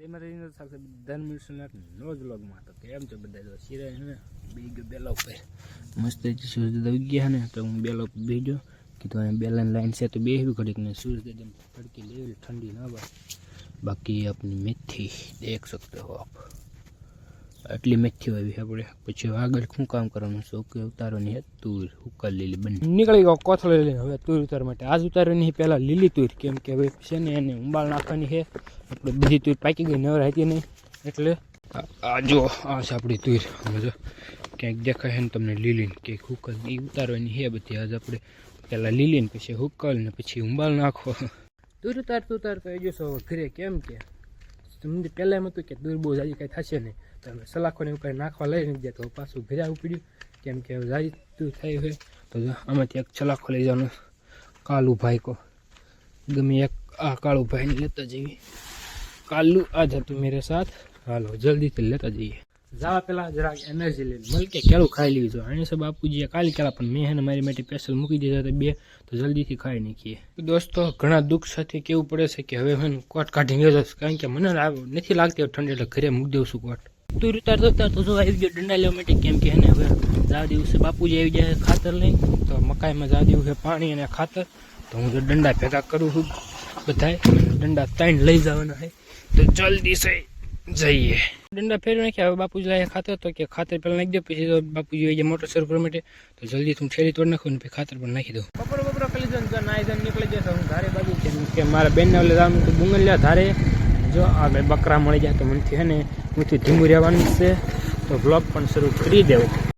જય માતાજી સાથે બધાને મળશું નો જ લોગમાં તો કેમ છે બધા? જો સિરાય ને બીજો બેલો બેલા ઉપર મસ્ત સૂરજ દઈ ગયા ને, તો હું બેલો ઉપર બે ગયો. કીધું અહીંયા બેલાની લાઈન છે તો બેસવી ઘડીક ને સૂરજ એકદમ તડકી લેવી ઠંડી ના બાકી આપની મેથી, દેખ સકતે હો આપ. આટલી મેથી આવી આપણે. પછી આગળ શું કામ કરવાનું છે? કે ઉતારવાની હે તુર હુકલ લીલી બંને. નીકળી ગયો કોથળો લઈને. હવે તુર ઉતાર માટે. આજ ઉતારવાની પહેલાં લીલી તુર કેમ કે હવે છે ને એને ઉંબાળ નાખવાની છે. આપણે બધી તુર પાકી ગઈ નવર હતી નહીં. એટલે આ- જો આ છે આપણી તુર. જો ક્યાંક દેખાય છે ને તમને લીલી ને ક્યાંક હુકલ એ ઉતારવાની છે બધી. આજ આપણે પહેલાં લીલી ને પછી હુકલ ને પછી ઉંબાળ નાખો. તુર ઉતારતું ઉતારતો એ જોશો હવે ઘરે કેમ કે? તમને પહેલાં એમ હતું કે દૂર બહુ જાજી કાંઈ થશે નહીં. તો અમે સલાખોને એવું કાંઈ નાખવા લઈ નથી તો પાછું ઘરે ઉપડ્યું પડ્યું. કેમ કે જાજી દૂર હોય. તો આમાંથી એક સલાખો લઈ જવાનું. કાલુ ભાઈ કો. ગમે એક આ કાળુ ભાઈને લેતા જઈએ. કાલુ આ હતું મેરે સાથ. હાલો, જલ્દીથી લેતા જઈએ. જવા પહેલાં જરાક એનર્જી લઈને. મલકે કેળું ખાઈ લીધું અહીં સબ બાપુજીએ કાલી કેળા પણ મેં એને મારી માટે સ્પેશિયલ મૂકી દીધા હતા બે તો જલ્દીથી ખાઈ નાખીએ. દોસ્તો ઘણા દુઃખ સાથે કેવું પડે છે કે હવે હું કોટ કાઢી ગયો છું. કારણ કે મને નથી લાગતી હવે ઠંડી એટલે ઘરે મૂકી દઉં છું કોટ. તું ઉતારતો ઉતારતો જો આવી ગયો દંડા લેવા માટે. કેમ કે એને હવે જા દિવસે બાપુજી આવી જાય ખાતર લઈ તો મકાઈમાં જા દિવસે પાણી અને ખાતર. તો હું જો દંડા ભેગા કરું છું બધાય. દંડા ત્રણ લઈ જવાના છે. તો જલ્દી સે જઈએ. દંડા ફેરવી નાખ્યા. હવે બાપુજી લાયા ખાતર તો કે ખાતર પહેલાં નાખી દો પછી તો બાપુજી હોય મોટર શરૂ કરવા માટે તો જલ્દી હું ઠેરી તોડ નાખું ને પછી ખાતર પણ નાખી દઉં બપોર બપોર કરી દઉં ને નાઈ ધોઈને નીકળી જશે હું ધારે બાજુ છે. કે મારા બેનને ઓલે જવાનું તો બુંગલિયા ધારે. જો આગળ બકરા મળી જાય તો મનથી હે ને મુથી ધીમું રહેવાનું છે. તો બ્લોગ પણ શરૂ કરી દેવો.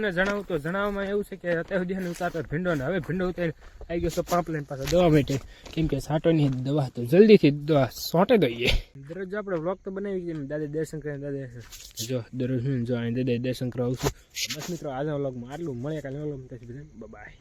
તમને જણાવું તો જણાવવામાં એવું છે કે અત્યાર સુધી ઉતારતો ભીંડો ને હવે ભીંડો ઉતારી આવી ગયો છે પાઇપલાઈન પાસે દવા માટે. કેમ કે સાટોની દવા તો જલ્દીથી દવા સોંટે દઈએ. દરરોજ આપણે વ્લોગ તો બનાવી છીએ દાદા દર્શન કરીને દાદા જો દરરોજ હું જો અહીં દાદા દર્શન આવું છું. બસ મિત્રો, આજના વ્લોગમાં આટલું. મળે કાલે વ્લોગ બાય